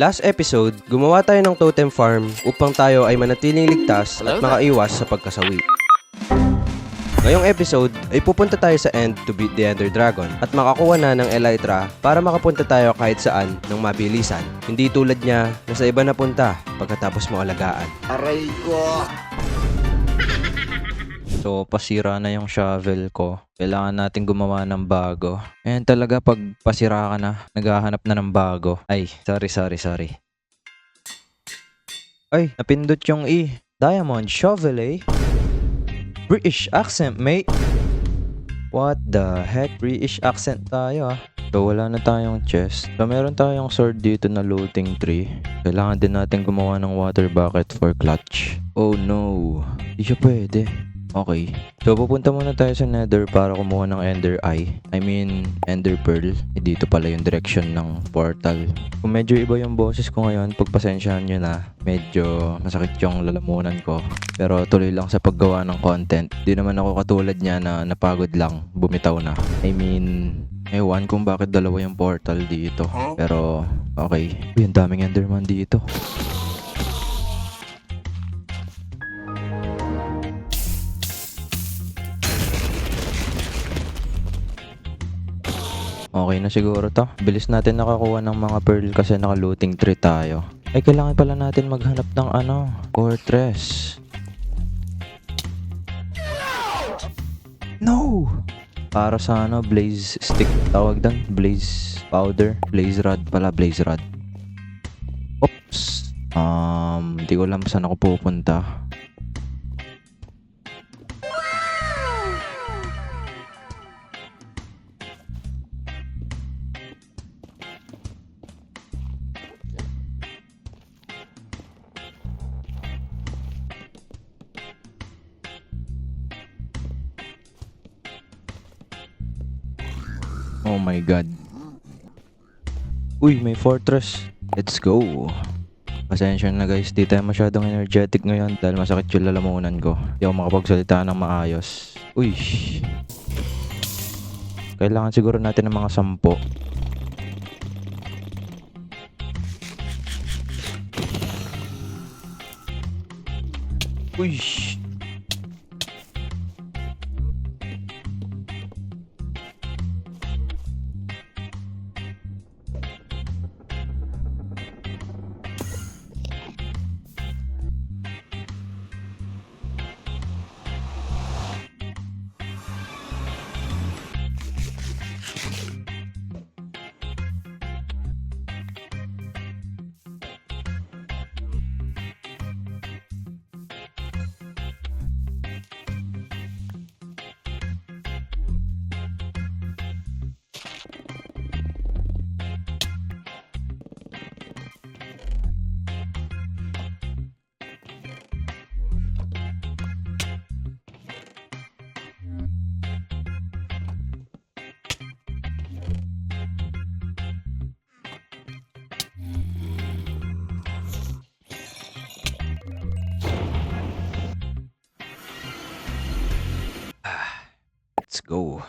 Last episode, gumawa tayo ng totem farm upang tayo ay manatiling ligtas at makaiwas sa pagkasawi. Ngayong episode ay pupunta tayo sa end to beat the Ender Dragon at makakuha na ng Elytra para makapunta tayo kahit saan ng mabilisan. Hindi tulad niya na sa iba napunta pagkatapos mo alagaan. Aray ko! So, pasira na yung shovel ko. Kailangan natin gumawa ng bago. Ayan talaga, pag pasira ka na, naghahanap na ng bago. Ay, sorry, sorry, sorry. Ay, napindot yung E. Diamond shovel eh. British accent, mate. What the heck? British accent tayo ah. So, wala na tayong chest. So, meron tayong sword dito na looting tree. Kailangan din natin gumawa ng water bucket for clutch. Oh no. Di siya pwede. Okay. So, pupunta muna tayo sa nether para kumuha ng ender eye. I mean, ender pearl. Eh, dito pala yung direction ng portal. Kung medyo iba yung boses ko ngayon, pagpasensyahan nyo na. Medyo masakit yung lalamunan ko. Pero tuloy lang sa paggawa ng content. Di naman ako katulad niya na napagod lang, bumitaw na. I mean, ewan kung bakit dalawa yung portal dito. Pero, okay. Uy, ang daming enderman dito. Okay na siguro to. Bilis natin nakakuha ng mga pearl kasi naka-looting tree tayo. Ay, kailangan pala natin maghanap ng ano, fortress. No! Para sa ano, blaze stick tawag doon. Blaze powder. Blaze rod pala, blaze rod. Oops! Um, di ko alam saan ako pupunta. Oh my god. Uy, may fortress. Let's go. Pasensya na guys, di tayo masyadong energetic ngayon dahil masakit yung lalamunan ko. Di ako makapagsalita ng maayos. Uy. Kailangan siguro natin ng mga sampo. Uy. Go.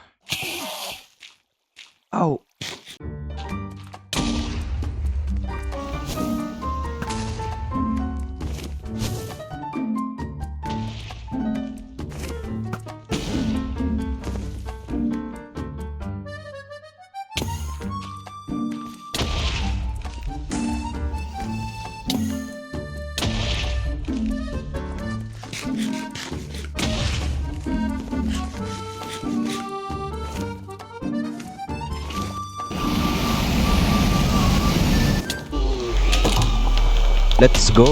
Let's go.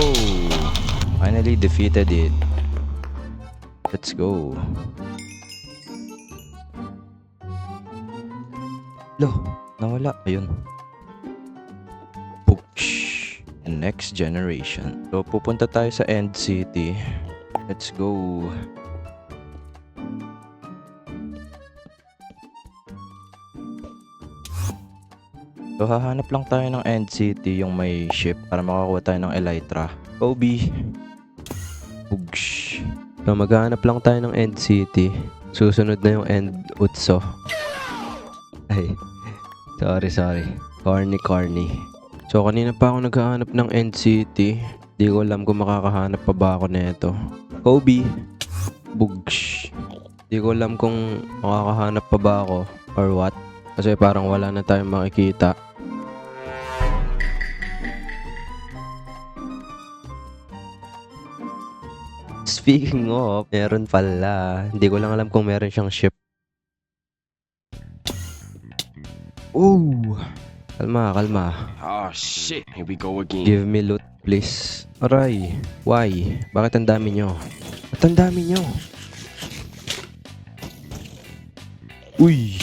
Finally defeated it. Let's go. Lo, nawala. Ayun. Books. Next generation. So, pupunta tayo sa End City. Let's go. So, hahanap lang tayo ng End City, yung may ship, para makakuha tayo ng Elytra. Obi. Bugsh. So, maghahanap lang tayo ng End City. Susunod na yung End Utso. Ay. Sorry, sorry. Corny, corny. So kanina pa ako naghahanap ng NCT. Di ko alam kung makakahanap pa ba ako nito. Kobe. Bugs. Di ko alam kung makakahanap pa ba ako or what. Kasi parang wala na tayong makikita. Speaking of, meron pala. Hindi ko lang alam kung meron siyang ship. Ooh! Kalma, kalma. Oh shit, here we go again. Give me loot, please. Aray, why? Bakit ang dami nyo? Ba't ang dami nyo? Uy!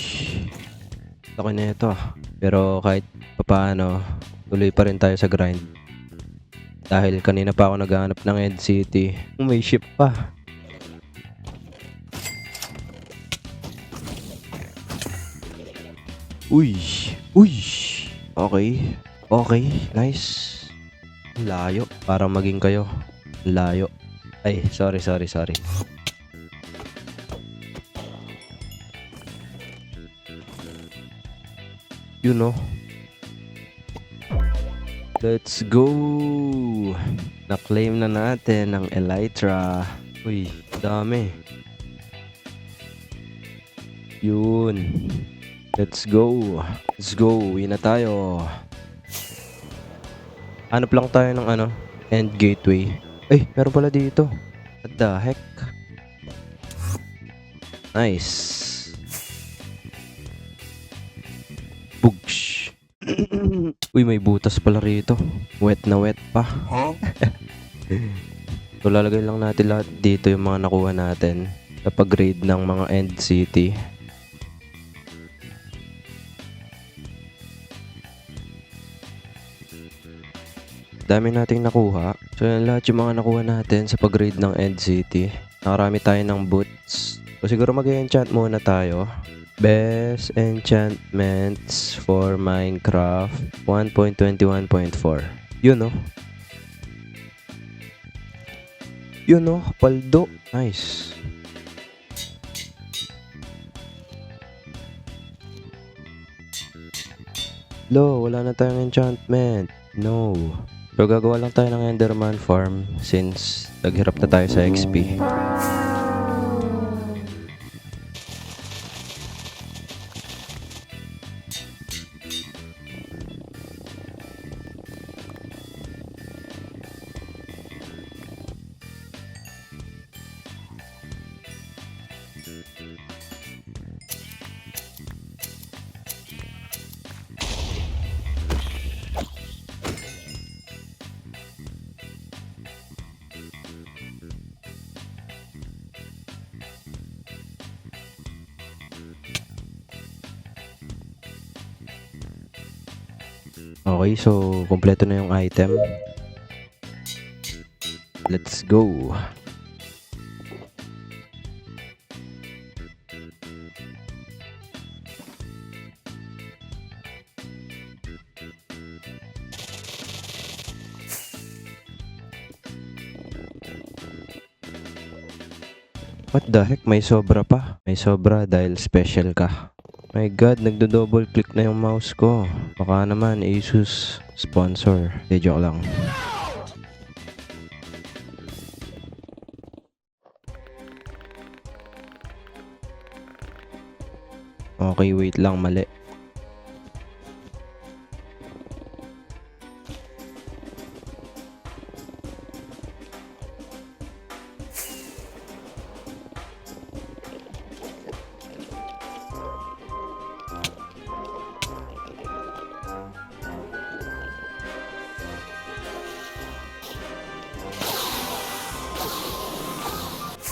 Laki na ito. Pero kahit papaano, tuloy pa rin tayo sa grind. Dahil kanina pa ako naghahanap ng NCT. May ship pa. Uy! Uy! Okay. Okay. Nice. Layo. Parang maging kayo. Layo. Ay, sorry, sorry, sorry. You know. Let's go! Na-claim na natin ang Elytra. Uy, dami. Yun. Let's go. Let's go. Uwi na tayo. Hanap lang tayo ng ano, end gateway. Ay, meron pala dito. What the heck? Nice. Uy, may butas pala rito. Wet na wet pa. Huh? So, lalagay lang natin lahat dito yung mga nakuha natin sa pag-grade ng mga end city. Dami nating nakuha. So, yan lahat yung mga nakuha natin sa pag-grade ng end city. Nakarami tayo ng boots. So, siguro mag-enchant muna tayo. Best enchantments for Minecraft 1.21.4. Yun, no? Yun no, paldo. Nice. Lo, wala na tayong enchantment. No. Pero gagawa lang tayo ng Enderman farm since naghirap na tayo sa XP. Okay, so kompleto na yung item. Let's go. What the heck? May sobra pa. May sobra dahil special ka. My God, nagdo-double click na yung mouse ko. Baka naman, Asus sponsor. Di joke lang. Okay, wait lang, mali.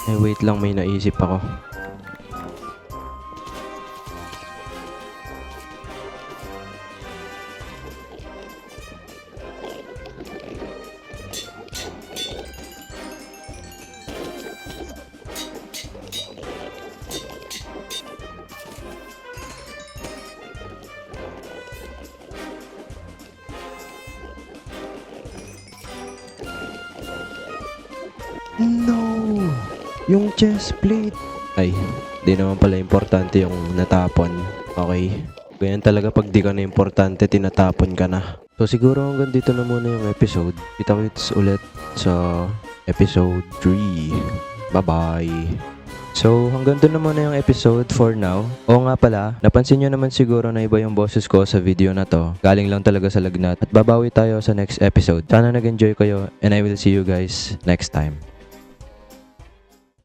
Eh, wait lang, may naisip ako. No! Yung chest plate! Ay, di naman pala importante yung natapon. Okay. Ganyan talaga pag di ka na importante, tinatapon ka na. So siguro hanggang dito na muna yung episode. Kita-kits ulit sa episode 3. Bye-bye! So, hanggang doon na muna yung episode for now. Oo nga pala, napansin nyo naman siguro na iba yung boses ko sa video na to. Galing lang talaga sa lagnat. At babawi tayo sa next episode. Sana nag-enjoy kayo and I will see you guys next time.